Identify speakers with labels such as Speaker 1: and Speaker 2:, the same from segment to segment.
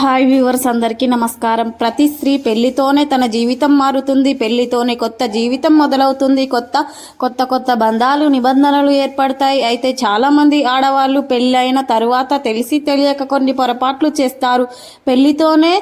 Speaker 1: Hi viewers అందరికీ నమస్కారం. ప్రతి స్త్రీ పెళ్ళితోనే తన జీవితం మారుతుంది పెళ్ళితోనే కొత్త జీవితం మొదలవుతుంది కొత్త కొత్త కొత్త బంధాలు నిబంధనలు ఏర్పడతాయి. అయితే చాలామంది ఆడవాళ్ళు పెళ్ళైన తరువాత తెలిసి తెలియక కొన్ని పొరపాట్లు చేస్తారు. పెళ్ళితోనే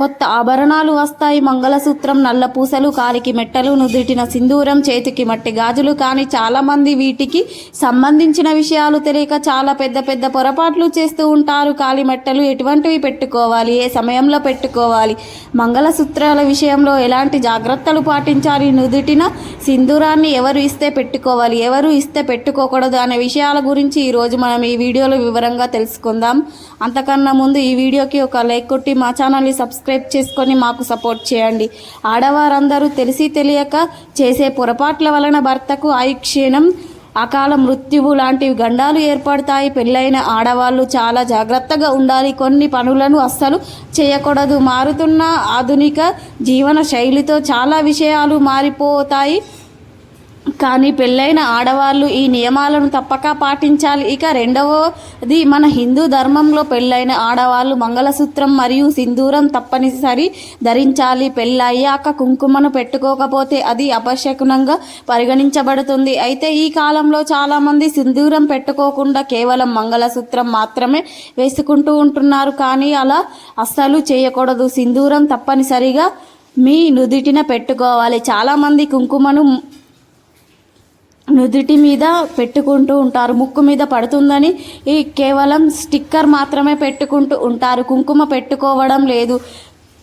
Speaker 1: కొత్త ఆభరణాలు వస్తాయి. మంగళసూత్రం నల్ల పూసలు కాలికి మెట్టలు నుదుటిన సింధూరం చేతికి మట్టి గాజులు కానీ చాలామంది వీటికి సంబంధించిన విషయాలు తెలియక చాలా పెద్ద పెద్ద పొరపాట్లు చేస్తూ ఉంటారు. కాలి మెట్టలు ఎటువంటివి పెట్టుకోవాలి? ఏ సమయంలో పెట్టుకోవాలి? మంగళసూత్రాల విషయంలో ఎలాంటి జాగ్రత్తలు పాటించాలి? నుదుటిన సింధూరాన్ని ఎవరు ఇస్తే పెట్టుకోవాలి? ఎవరు ఇస్తే పెట్టుకోకూడదు అనే విషయాల గురించి ఈరోజు మనం ఈ వీడియోలో వివరంగా తెలుసుకుందాం. అంతకన్నా ముందు ఈ వీడియోకి ఒక లైక్ కొట్టి మా ఛానల్ని సబ్స్క్రైబ్ చేసుకొని మాకు సపోర్ట్ చేయండి. ఆడవారందరూ తెలిసి తెలియక చేసే పొరపాట్ల వలన భర్తకు ఆయుక్షీణం అకాల మృత్యువు లాంటివి గండాలు ఏర్పడతాయి. పెళ్ళైన ఆడవాళ్ళు చాలా జాగ్రత్తగా ఉండాలి. కొన్ని పనులను అస్సలు చేయకూడదు. మారుతున్న ఆధునిక జీవన శైలితో చాలా విషయాలు మారిపోతాయి. కానీ పెళ్ళైన ఆడవాళ్ళు ఈ నియమాలను తప్పక పాటించాలి. ఇక రెండవది మన హిందూ ధర్మంలో పెళ్ళైన ఆడవాళ్ళు మంగళసూత్రం మరియు సింధూరం తప్పనిసరి ధరించాలి. పెళ్ళయ్యాక కుంకుమను పెట్టుకోకపోతే అది అపశకునంగా పరిగణించబడుతుంది. అయితే ఈ కాలంలో చాలామంది సింధూరం పెట్టుకోకుండా కేవలం మంగళసూత్రం మాత్రమే వేసుకుంటూ ఉంటున్నారు. కానీ అలా అస్సలు చేయకూడదు. సింధూరం తప్పనిసరిగా మీ నుదిటిన పెట్టుకోవాలి. చాలామంది కుంకుమను నుదుటి మీద పెట్టుకుంటూ ఉంటారు. ముక్కు మీద పడుతుందని ఈ కేవలం స్టిక్కర్ మాత్రమే పెట్టుకుంటూ ఉంటారు. కుంకుమ పెట్టుకోవడం లేదు.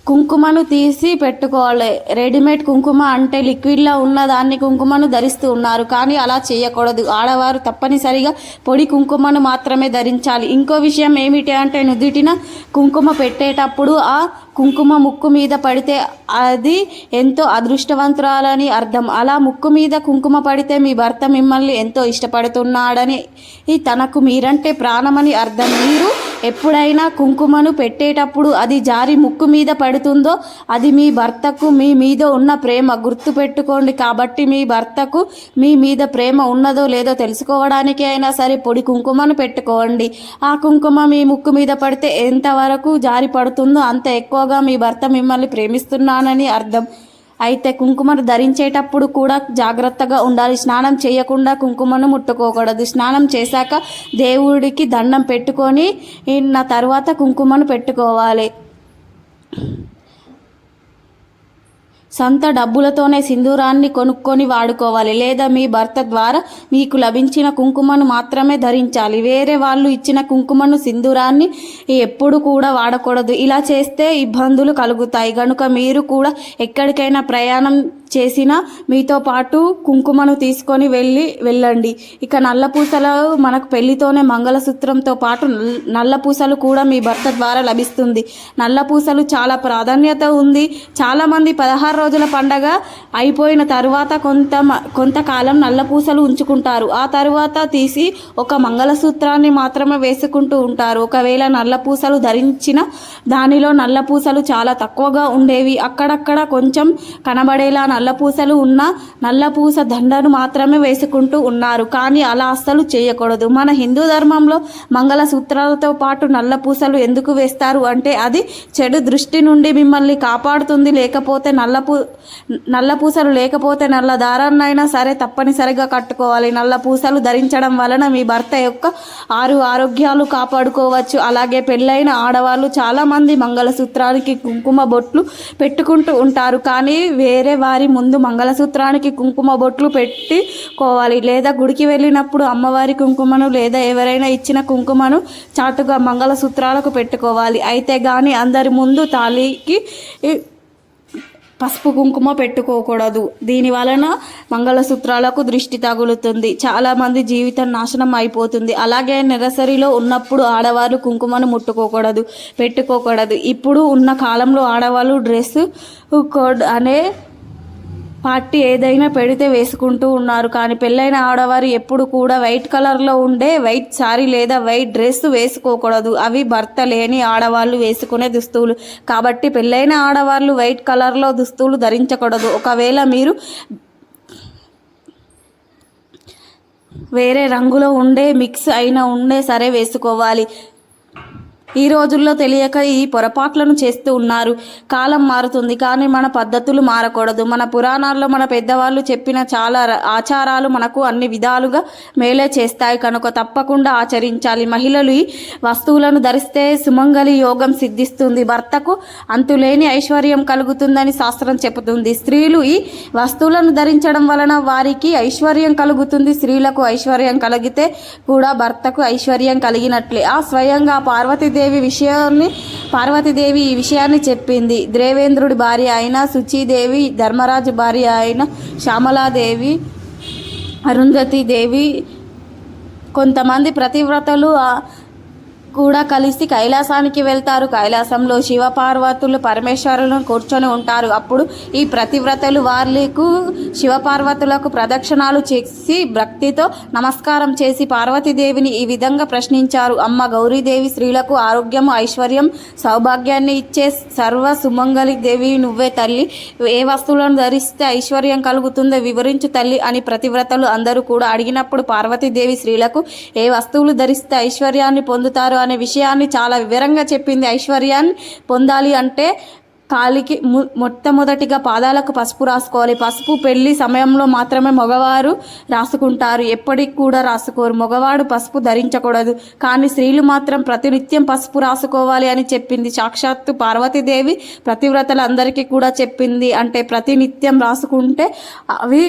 Speaker 1: కుంకుమను తీసి పెట్టుకోవాలి. రెడీమేడ్ కుంకుమ అంటే లిక్విడ్లో ఉన్న దాన్ని కుంకుమను ధరిస్తూ ఉన్నారు. కానీ అలా చేయకూడదు. ఆడవారు తప్పనిసరిగా పొడి కుంకుమను మాత్రమే ధరించాలి. ఇంకో విషయం ఏమిటి అంటే నుదుటిన కుంకుమ పెట్టేటప్పుడు ఆ కుంకుమ ముక్కు మీద పడితే అది ఎంతో అదృష్టవంతురాలని అర్థం. అలా ముక్కు మీద కుంకుమ పడితే మీ భర్త మిమ్మల్ని ఎంతో ఇష్టపడుతున్నాడని తనకు మీరంటే ప్రాణమని అర్థం. మీరు ఎప్పుడైనా కుంకుమను పెట్టేటప్పుడు అది జారి ముక్కు మీద పడుతుందో అది మీ భర్తకు మీ మీద ఉన్న ప్రేమ గుర్తు పెట్టుకోండి కాబట్టి మీ భర్తకు మీ మీద ప్రేమ ఉన్నదో లేదో తెలుసుకోవడానికి అయినా సరే పొడి కుంకుమను పెట్టుకోండి. ఆ కుంకుమ మీ ముక్కు మీద పడితే ఎంతవరకు జారి పడుతుందో అంత ఎక్కువగా మీ భర్త మిమ్మల్ని ప్రేమిస్తున్నానని అర్థం. అయితే కుంకుమను ధరించేటప్పుడు కూడా జాగ్రత్తగా ఉండాలి. స్నానం చేయకుండా కుంకుమను ముట్టుకోకూడదు. స్నానం చేశాక దేవుడికి దండం పెట్టుకొని నా తర్వాత కుంకుమను పెట్టుకోవాలి. సొంత డబ్బులతోనే సింధూరాన్ని కొనుక్కొని వాడుకోవాలి. లేదా మీ భర్త ద్వారా మీకు లభించిన కుంకుమను మాత్రమే ధరించాలి. వేరే వాళ్ళు ఇచ్చిన కుంకుమను సింధూరాన్ని ఎప్పుడు కూడా వాడకూడదు. ఇలా చేస్తే ఇబ్బందులు కలుగుతాయి. కనుక మీరు కూడా ఎక్కడికైనా ప్రయాణం చేసినా మీతో పాటు కుంకుమను తీసుకొని వెళ్ళి వెళ్ళండి. ఇక నల్లపూసలు మనకు పెళ్ళితోనే మంగళసూత్రంతో పాటు నల్- కూడా మీ భర్త ద్వారా లభిస్తుంది. నల్లపూసలు చాలా ప్రాధాన్యత ఉంది. చాలామంది పదహారు రోజుల పండగ అయిపోయిన తర్వాత కొంత మ- కొంతకాలం నల్ల పూసలు ఉంచుకుంటారు. ఆ తర్వాత తీసి ఒక మంగళసూత్రాన్ని మాత్రమే వేసుకుంటూ ఉంటారు. ఒకవేళ నల్ల పూసలు ధరించిన దానిలో నల్ల పూసలు చాలా తక్కువగా ఉండేవి. అక్కడక్కడ కొంచెం కనబడేలా నల్ల పూసలు ఉన్న నల్ల పూస దండను మాత్రమే వేసుకుంటూ ఉన్నారు. కానీ అలా అస్సలు చేయకూడదు. మన హిందూ ధర్మంలో మంగళసూత్రాలతో పాటు నల్ల పూసలు ఎందుకు వేస్తారు అంటే అది చెడు దృష్టి నుండి మిమ్మల్ని కాపాడుతుంది. లేకపోతే నల్ల పూ నల్ల పూసలు లేకపోతే నల్ల దారాన్నైనా సరే తప్పనిసరిగా కట్టుకోవాలి. నల్ల పూసలు ధరించడం వలన మీ భర్త యొక్క ఆరు ఆరోగ్యాలు కాపాడుకోవచ్చు. అలాగే పెళ్ళైన ఆడవాళ్ళు చాలామంది మంగళసూత్రానికి కుంకుమ బొట్లు పెట్టుకుంటూ ఉంటారు. కానీ వేరే వారి ముందు మంగళసూత్రానికి కుంకుమ బొట్లు పెట్టుకోవాలి. లేదా గుడికి వెళ్ళినప్పుడు అమ్మవారి కుంకుమను లేదా ఎవరైనా ఇచ్చిన కుంకుమను చాటుగా మంగళసూత్రాలకు పెట్టుకోవాలి. అయితే కానీ అందరి ముందు తాళికి పసుపు కుంకుమ పెట్టుకోకూడదు. దీని వలన మంగళసూత్రాలకు దృష్టి తగులుతుంది. చాలామంది జీవితం నాశనం అయిపోతుంది. అలాగే నెరసరిలో ఉన్నప్పుడు ఆడవాళ్ళు కుంకుమను ముట్టుకోకూడదు పెట్టుకోకూడదు. ఇప్పుడు ఉన్న కాలంలో ఆడవాళ్ళు డ్రెస్ కోడ్ అనే పార్టీ ఏదైనా పెడితే వేసుకుంటూ ఉన్నారు. కానీ పెళ్ళైన ఆడవారు ఎప్పుడు కూడా వైట్ కలర్లో ఉండే వైట్ సారీ లేదా వైట్ డ్రెస్ వేసుకోకూడదు. అవి భర్త లేని ఆడవాళ్ళు వేసుకునే దుస్తువులు కాబట్టి పెళ్ళైన ఆడవాళ్ళు వైట్ కలర్లో దుస్తువులు ధరించకూడదు. ఒకవేళ మీరు వేరే రంగులో ఉండే మిక్స్ అయిన ఉండే సరే వేసుకోవాలి. ఈ రోజుల్లో తెలియక ఈ పొరపాట్లను చేస్తూ ఉన్నారు. కాలం మారుతుంది కానీ మన పద్ధతులు మారకూడదు. మన పురాణాల్లో మన పెద్దవాళ్ళు చెప్పిన చాలా ఆచారాలు మనకు అన్ని విధాలుగా మేలే చేస్తాయి. కనుక తప్పకుండా ఆచరించాలి. మహిళలు ఈ వస్తువులను ధరిస్తే సుమంగళి యోగం సిద్ధిస్తుంది. భర్తకు అంతులేని ఐశ్వర్యం కలుగుతుందని శాస్త్రం చెబుతుంది. స్త్రీలు ఈ వస్తువులను ధరించడం వలన వారికి ఐశ్వర్యం కలుగుతుంది. స్త్రీలకు ఐశ్వర్యం కలిగితే కూడా భర్తకు ఐశ్వర్యం కలిగినట్లే. ఆ స్వయంగా పార్వతీదేవి విషయాన్ని పార్వతీదేవి ఈ విషయాన్ని చెప్పింది. దేవేంద్రుడి భార్య అయిన సుచీదేవి ధర్మరాజు భార్య అయిన శ్యామలాదేవి అరుంధతి దేవి కొంతమంది ప్రతివ్రతలు కూడా కలిసి కైలాసానికి వెళ్తారు. కైలాసంలో శివపార్వతులు పరమేశ్వరులను కూర్చొని ఉంటారు. అప్పుడు ఈ ప్రతివ్రతలు వార్లకు శివపార్వతులకు ప్రదక్షిణాలు చేసి భక్తితో నమస్కారం చేసి పార్వతీదేవిని ఈ విధంగా ప్రశ్నించారు. అమ్మ గౌరీదేవి స్త్రీలకు ఆరోగ్యం ఐశ్వర్యం సౌభాగ్యాన్ని ఇచ్చే సర్వ సుమంగళి దేవి నువ్వే తల్లి. ఏ వస్తువులను ధరిస్తే ఐశ్వర్యం కలుగుతుందో వివరించు తల్లి అని ప్రతివ్రతలు అందరూ కూడా అడిగినప్పుడు పార్వతీదేవి స్త్రీలకు ఏ వస్తువులు ధరిస్తే ఐశ్వర్యాన్ని పొందుతారు అనే విషయాన్ని చాలా వివరంగా చెప్పింది ఐశ్వర్యాన్ని పొందాలి అంటే కాలికి మొట్టమొదటిగా పాదాలకు పసుపు రాసుకోవాలి. పసుపు పెళ్ళి సమయంలో మాత్రమే మగవారు రాసుకుంటారు. ఎప్పటికి కూడా రాసుకోరు. మగవాడు పసుపు ధరించకూడదు. కానీ స్త్రీలు మాత్రం ప్రతినిత్యం పసుపు రాసుకోవాలి అని చెప్పింది. సాక్షాత్తు పార్వతీదేవి ప్రతివ్రతలందరికీ కూడా చెప్పింది. అంటే ప్రతినిత్యం రాసుకుంటే అవి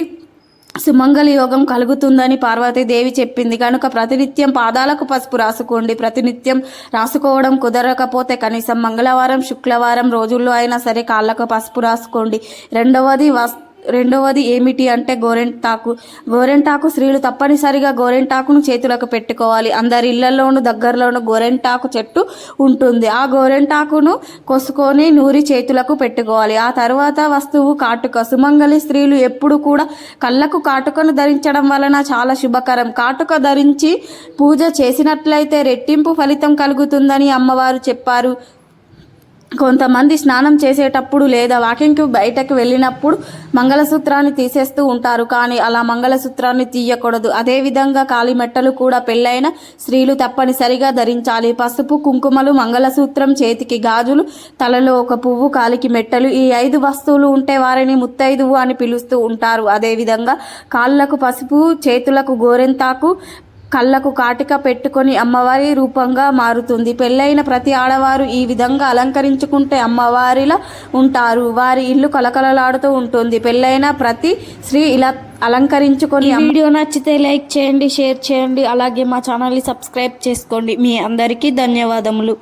Speaker 1: సుమంగళ యోగం కలుగుతుందని పార్వతీదేవి చెప్పింది. కనుక ప్రతినిత్యం పాదాలకు పసుపు రాసుకోండి. ప్రతినిత్యం రాసుకోవడం కుదరకపోతే కనీసం మంగళవారం శుక్రవారం రోజుల్లో అయినా సరే కాళ్ళకు పసుపు రాసుకోండి. రెండవది వస్ రెండవది ఏమిటి అంటే గోరెంటాకు గోరెంటాకు స్త్రీలు తప్పనిసరిగా గోరెంటాకును చేతులకు పెట్టుకోవాలి. అందరి ఇళ్ళలోనూ దగ్గరలోనూ గోరెంటాకు చెట్టు ఉంటుంది. ఆ గోరెంటాకును కొసుకొని నూరి చేతులకు పెట్టుకోవాలి. ఆ తర్వాత వస్తువు కాటుక. సుమంగళి స్త్రీలు ఎప్పుడు కూడా కళ్ళకు కాటుకను ధరించడం వలన చాలా శుభకరం. కాటుక ధరించి పూజ చేసినట్లయితే రెట్టింపు ఫలితం కలుగుతుందని అమ్మవారు చెప్పారు. కొంతమంది స్నానం చేసేటప్పుడు లేదా వాకింగ్కి బయటకు వెళ్ళినప్పుడు మంగళసూత్రాన్ని తీసేస్తూ ఉంటారు. కానీ అలా మంగళసూత్రాన్ని తీయకూడదు. అదేవిధంగా కాలిమెట్టలు కూడా పెళ్ళైన స్త్రీలు తప్పనిసరిగా ధరించాలి. పసుపు కుంకుమలు మంగళసూత్రం చేతికి గాజులు తలలో ఒక పువ్వు కాలికి మెట్టలు ఈ ఐదు వస్తువులు ఉంటే వారిని ముత్తైదువు అని పిలుస్తూ ఉంటారు. అదేవిధంగా కాళ్ళకు పసుపు చేతులకు గోరెంతాకు కళ్ళకు కాటిక పెట్టుకొని అమ్మవారి రూపంగా మారుతుంది. పెళ్ళైన ప్రతి ఆడవారు ఈ విధంగా అలంకరించుకుంటే అమ్మవారిలా ఉంటారు. వారి ఇల్లు కలకలలాడుతూ ఉంటుంది. పెళ్ళైన ప్రతి స్త్రీ ఇలా అలంకరించుకొని వీడియో నచ్చితే లైక్ చేయండి షేర్ చేయండి. అలాగే మా ఛానల్ని సబ్స్క్రైబ్ చేసుకోండి. మీ అందరికీ ధన్యవాదములు.